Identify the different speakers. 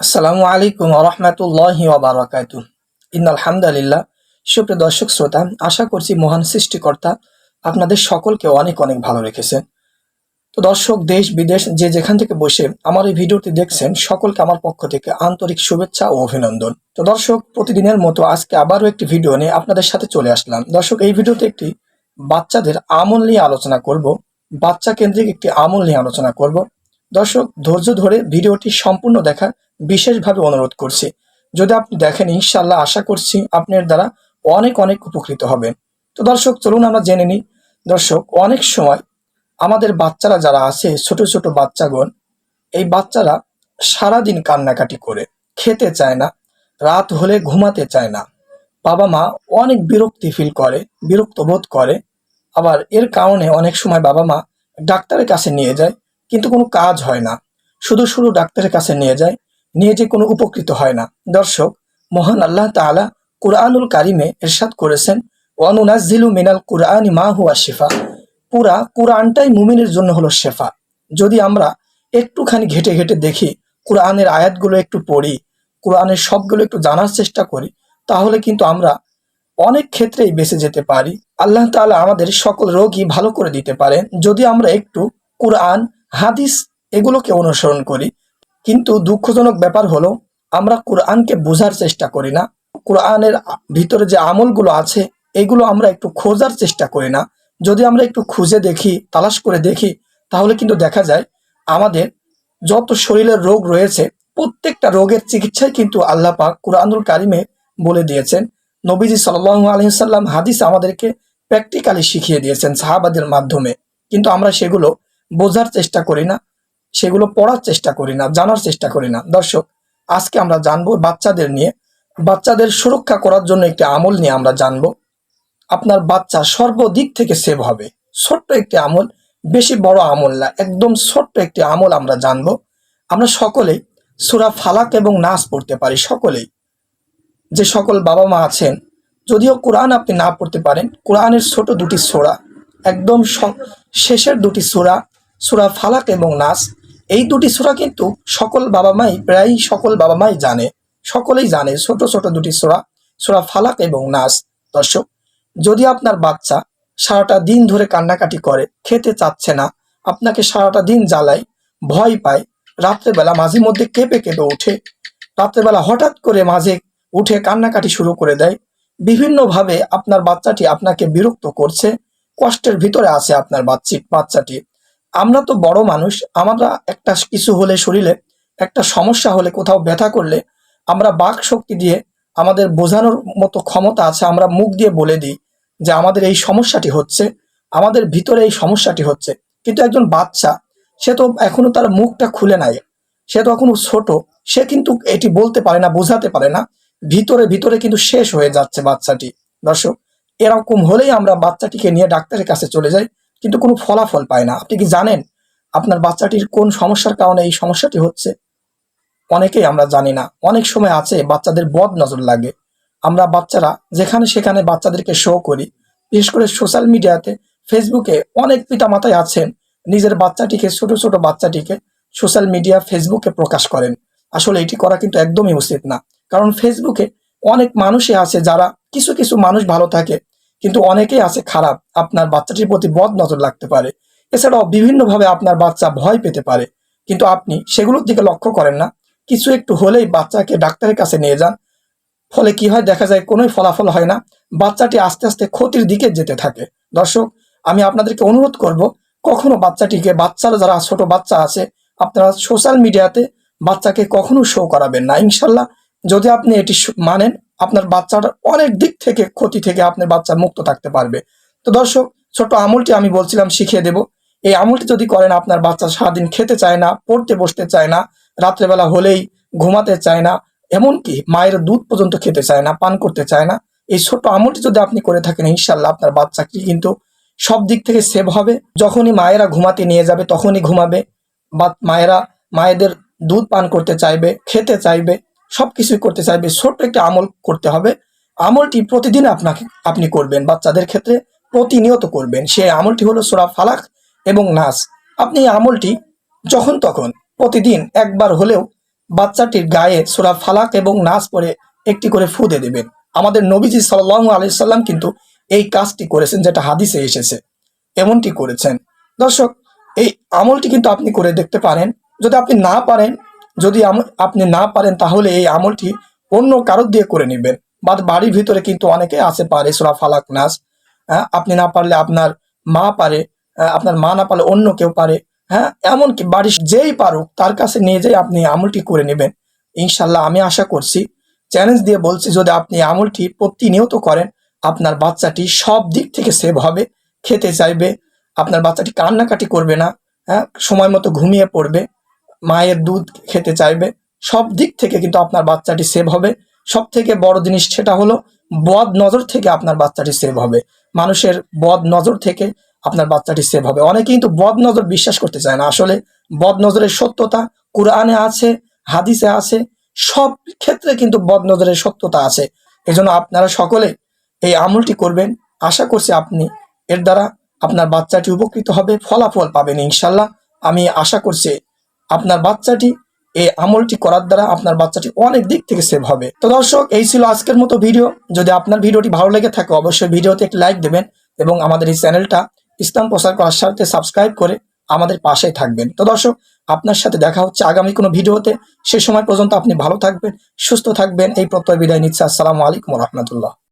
Speaker 1: আসসালামু আলাইকুম রহমতুল্লাহি ওবরাকাতু ইন্নাল হামদালিল্লাহ। সুপ্রিয় দর্শক, শ্রোতা, আশা করছি মহান সৃষ্টিকর্তা আপনাদের সকলকে অনেক অনেক ভালো রেখেছেন তো দর্শক, দেশ, বিদেশ, যে যেখান থেকে বসে আমার এই ভিডিওটি দেখছেন, সকলকে আমার পক্ষ থেকে আন্তরিক শুভেচ্ছা ও অভিনন্দন। তো দর্শক, প্রতিদিনের মতো আজকে আবারও একটি ভিডিও নিয়ে আপনাদের সাথে চলে আসলাম। দর্শক, এই ভিডিওতে একটি বাচ্চাদের আমল নিয়ে আলোচনা করব। বাচ্চা কেন্দ্রিক একটি আমল নিয়ে আলোচনা করব। দর্শক, ধৈর্য ধরে ভিডিওটি সম্পূর্ণ দেখার বিশেষভাবে অনুরোধ করছি। যদি আপনি দেখেন ইনশাল্লাহ আশা করছি আপনার দ্বারা অনেক অনেক উপকৃত হবেন তো দর্শক, চলুন আমরা জেনে নিই। দর্শক, অনেক সময় আমাদের বাচ্চারা যারা আছে, ছোট ছোট বাচ্চাগণ, এই বাচ্চারা সারাদিন কান্নাকাটি করে, খেতে চায় না, রাত হলে ঘুমাতে চায় না। বাবা মা অনেক বিরক্তি ফিল করে, বিরক্ত বোধ করে। আবার এর কারণে অনেক সময় বাবা মা ডাক্তারের কাছে নিয়ে যায়, কিন্তু কোনো কাজ হয় না। শুধু শুধু ডাক্তারের কাছে নিয়ে যায় নিয়ে যে কোনো উপকৃত হয় না। দর্শক, মহান আল্লাহ তাআলা কুরআনুল কারিমে এরশাদ করেছেন, ওয়ানুনাজ্জিলু মিনাল কুরআনি মা হুয়া শিফা পুরা কুরআনটাই মুমিনের জন্য হলো শেফা। যদি আমরা একটুখানি ঘেটে ঘেটে দেখি, কোরআনের আয়াতগুলো একটু পড়ি, কোরআনের সবগুলো একটু জানার চেষ্টা করি, তাহলে কিন্তু আমরা অনেক ক্ষেত্রেই বেঁচে যেতে পারি। আল্লাহ তাআলা আমাদের সকল রোগই ভালো করে দিতে পারেন। যদি আমরা একটু কোরআন, হাদিস এগুলোকে অনুসরণ করি কিন্তু দুঃখজনক ব্যাপার হলো, আমরা কোরআনকে বোঝার চেষ্টা করি না। কোরআনের ভিতরে যে আমলগুলো আছে, এগুলো আমরা একটু খোঁজার চেষ্টা করি না। যদি আমরা একটু খুঁজে দেখি, তালাশ করে দেখি, তাহলে কিন্তু দেখা যায়, আমাদের যত শরীরের রোগ রয়েছে, প্রত্যেকটা রোগের চিকিৎসাই কিন্তু আল্লাহ পাক কোরআনুল কারিমে বলে দিয়েছেন। নবীজি সাল্লাহ আলহিসাল্লাম হাদিস আমাদেরকে প্র্যাকটিক্যালি শিখিয়ে দিয়েছেন সাহাবাদের মাধ্যমে। কিন্তু আমরা সেগুলো বোঝার চেষ্টা করি না। সেগুলো পড়ার চেষ্টা করি না, জানার চেষ্টা করি না। দর্শক, আজকে আমরা জানব বাচ্চাদের নিয়ে, বাচ্চাদের সুরক্ষা করার জন্য একটি আমল নিয়ে আমরা জানব। আপনার বাচ্চা সর্বদিক থেকে সেভ হবে। ছোট্ট একটি আমল, বেশি বড় আমল না, একদম ছোট্ট একটি আমল আমরা জানব। আমরা সকলেই সুরা ফালাক এবং নাচ পড়তে পারি, সকলেই। যে সকল বাবা মা আছেন, যদিও কোরআন আপনি না পড়তে পারেন, কোরআনের ছোট দুটি সোরা, একদম শেষের দুটি সুরা সুরা ফালাক এবং নাস এই দুটি সুরা কিন্তু সকল বাবা মাই প্রায় সকল বাবা মাই জানে। সকলেই জানে ছোট ছোট দুটি সুরা সুরা ফালাক এবং নাস। দর্শক, যদি আপনার বাচ্চা সারাটা দিন ধরে কান্নাকাটি করে, খেতে চাচ্ছে না, আপনাকে সারাটা দিন জ্বালায়, ভয় পায়, রাত্রেবেলা মাঝে মধ্যে কেঁপে কেঁপে ওঠে, রাত্রেবেলা হঠাৎ করে মাঝে উঠে কান্নাকাটি শুরু করে দেয়, বিভিন্নভাবে আপনার বাচ্চাটি আপনাকে বিরক্ত করছে, কষ্টের ভিতরে আছে আপনার বাচ্চি, বাচ্চাটি। আমরা তো বড় মানুষ, আমরা একটা কিছু হলে শরীরে, একটা সমস্যা হলে কোথাও ব্যথা করলে আমরা বাক শক্তি দিয়ে আমাদের বোঝানোর মতো ক্ষমতা আছে, আমরা মুখ দিয়ে বলে দিই যে আমাদের এই সমস্যাটি হচ্ছে, আমাদের ভিতরে এই সমস্যাটি হচ্ছে। কিন্তু একজন বাচ্চা, সে তো এখনও তার মুখটা খুলে নাই, সে তো এখনও ছোট, সে কিন্তু এটি বলতে পারে না, বোঝাতে পারে না, ভিতরে ভিতরে কিন্তু শেষ হয়ে যাচ্ছে বাচ্চাটি। দর্শক, এরকম হলেই আমরা বাচ্চাটিকে নিয়ে ডাক্তারের কাছে চলে যাই কিন্তু কোনো ফলাফল পায় না। আপনি কি জানেন আপনার বাচ্চাটির কোন সমস্যার কারণে এই সমস্যাটি হচ্ছে? অনেকেই আমরা জানি না। অনেক সময় আছে বাচ্চাদের বদ নজর লাগে। আমরা বাচ্চারা যেখানে সেখানে বাচ্চাদেরকে শো করি। বিশেষ করে সোশ্যাল মিডিয়াতে ফেসবুকে অনেক পিতামাতাই আছেন, নিজের বাচ্চাটিকে, ছোট ছোট বাচ্চাটিকে সোশ্যাল মিডিয়া ফেসবুকে প্রকাশ করেন। আসলে এটি করা কিন্তু একদমই উচিত না। কারণ ফেসবুকে অনেক মানুষই আছে যারা কিছু কিছু মানুষ ভালো থাকে কিন্তু অনেকেই আছে খারাপ। আপনার বাচ্চাটির প্রতি বদ নজর লাগতে পারে। এছাড়াও বিভিন্নভাবে আপনার বাচ্চা ভয় পেতে পারে। কিন্তু আপনি সেগুলোর দিকে লক্ষ্য করেন না। কিছু একটু হলেই বাচ্চাকে ডাক্তারের কাছে নিয়ে যান। ফলে কি হয়? দেখা যায় কোনোই ফলাফল হয় না। বাচ্চাটি আস্তে আস্তে ক্ষতির দিকে যেতে থাকে। দর্শক, আমি আপনাদেরকে অনুরোধ করব, কখনো বাচ্চাটিকে, বাচ্চারা যারা ছোট বাচ্চা আছে, আপনারা সোশ্যাল মিডিয়াতে বাচ্চাকে কখনো শো করাবেন না। ইনশাল্লাহ যদি আপনি এটি মানেন আপনার বাচ্চাটার অনেক দিক থেকে ক্ষতি থেকে আপনার বাচ্চা মুক্ত থাকতে পারবে। তো দর্শক ছোট আমলটি আমি বলছিলাম, শিখিয়ে দেব। এই আমলটি যদি করেন, আপনার বাচ্চা সারাদিন খেতে চায় না, পড়তে বসতে চায় না, রাত্রেবেলা হলেই ঘুমাতে চায় না, এমনকি মায়ের দুধ পর্যন্ত খেতে চায় না, পান করতে চায় না, এই ছোট্ট আমলটি যদি আপনি করে থাকেন ইনশাল্লাহ আপনার বাচ্চাটি কিন্তু সব দিক থেকে সেভ হবে। যখনই মায়েরা ঘুমাতে নিয়ে যাবে, তখনই ঘুমাবে। বা মায়েরা, মায়েদের দুধ পান করতে চাইবে, খেতে চাইবে সব কিছুই করতে চাইবে। ছোট্ট একটা আমল করতে হবে। আমলটি প্রতিদিন আপনাকে, আপনি করবেন, বাচ্চাদের ক্ষেত্রে প্রতিনিয়ত করবেন। সেই আমলটি হলো সোরা ফালাক এবং নাস। আপনি এই আমলটি যখন তখন প্রতিদিন একবার হলেও বাচ্চাটির গায়ে সুরা ফালাক এবং নাচ পরে একটি করে ফু দিয়ে দেবেন। আমাদের নবীজি সাল্লাহ আলাইসাল্লাম কিন্তু এই কাজটি করেছেন যেটা হাদিসে এসেছে। এমনটি করেছেন। দর্শক, এই আমলটি কিন্তু আপনি করে দেখতে পারেন। যদি আপনি না পারেন যদি আপনি না পারেন তাহলে এই আমলটি অন্য কারোর দিয়ে করে নেবেন। বা বাড়ির ভিতরে কিন্তু অনেকে আছে পারে সুরা ফালাক নাচ হ্যাঁ আপনি না পারলে আপনার মা পারে আহ, আপনার মা না পারলে অন্য কেউ পারে। হ্যাঁ এমনকি বাড়ির যেই পারুক তার কাছে নিয়ে যেয়ে আপনি আমলটি করে নেবেন। ইনশাল্লাহ আমি আশা করছি চ্যালেঞ্জ দিয়ে বলছি যদি আপনি আমলটি প্রতিনিয়ত করেন আপনার বাচ্চাটি সব দিক থেকে সেভ হবে খেতে চাইবে আপনার বাচ্চাটি কান্নাকাটি করবে না হ্যাঁ সময় মতো ঘুমিয়ে পড়বে মায়ের দুধ খেতে চাইবে। সব দিক থেকে কিন্তু আপনার বাচ্চাটি সেভ হবে। সব থেকে বড় জিনিস সেটা হলো, বদ নজর থেকে আপনার বাচ্চাটি সেভ হবে। মানুষের বদ নজর থেকে আপনার বাচ্চাটি সেভ হবে। অনেকে কিন্তু বদ নজর বিশ্বাস করতে চায় না। আসলে বদ নজরের সত্যতা কোরআনে আছে, হাদিসে আছে, সব ক্ষেত্রে কিন্তু বদ নজরের সত্যতা আছে। এজন্য আপনারা সকলে এই আমলটি করবেন। আশা করছি আপনি এর দ্বারা আপনার বাচ্চাটি উপকৃত হবে, ফলাফল পাবেন ইনশাল্লাহ আমি আশা করছি আপনার বাচ্চাটি এই আমলটি করার দ্বারা আপনার বাচ্চাটি অনেক দিক থেকে সেভ হবে। তো দর্শক, এই ছিল আজকের মতো ভিডিও যদি আপনার ভিডিওটি ভালো লেগে থাকে, অবশ্যই ভিডিওতে একটি লাইক দেবেন এবং আমাদের এই চ্যানেলটা ইসলাম প্রচার করার সাথে সাবস্ক্রাইব করে আমাদের পাশেই থাকবেন। তো দর্শক, আপনার সাথে দেখা হচ্ছে আগামী কোনো ভিডিওতে। সে সময় পর্যন্ত আপনি ভালো থাকবেন, সুস্থ থাকবেন। এই প্রত্যয় বিদায় নিচ্ছে। আসসালামু আলাইকুম রহমতুল্লাহ।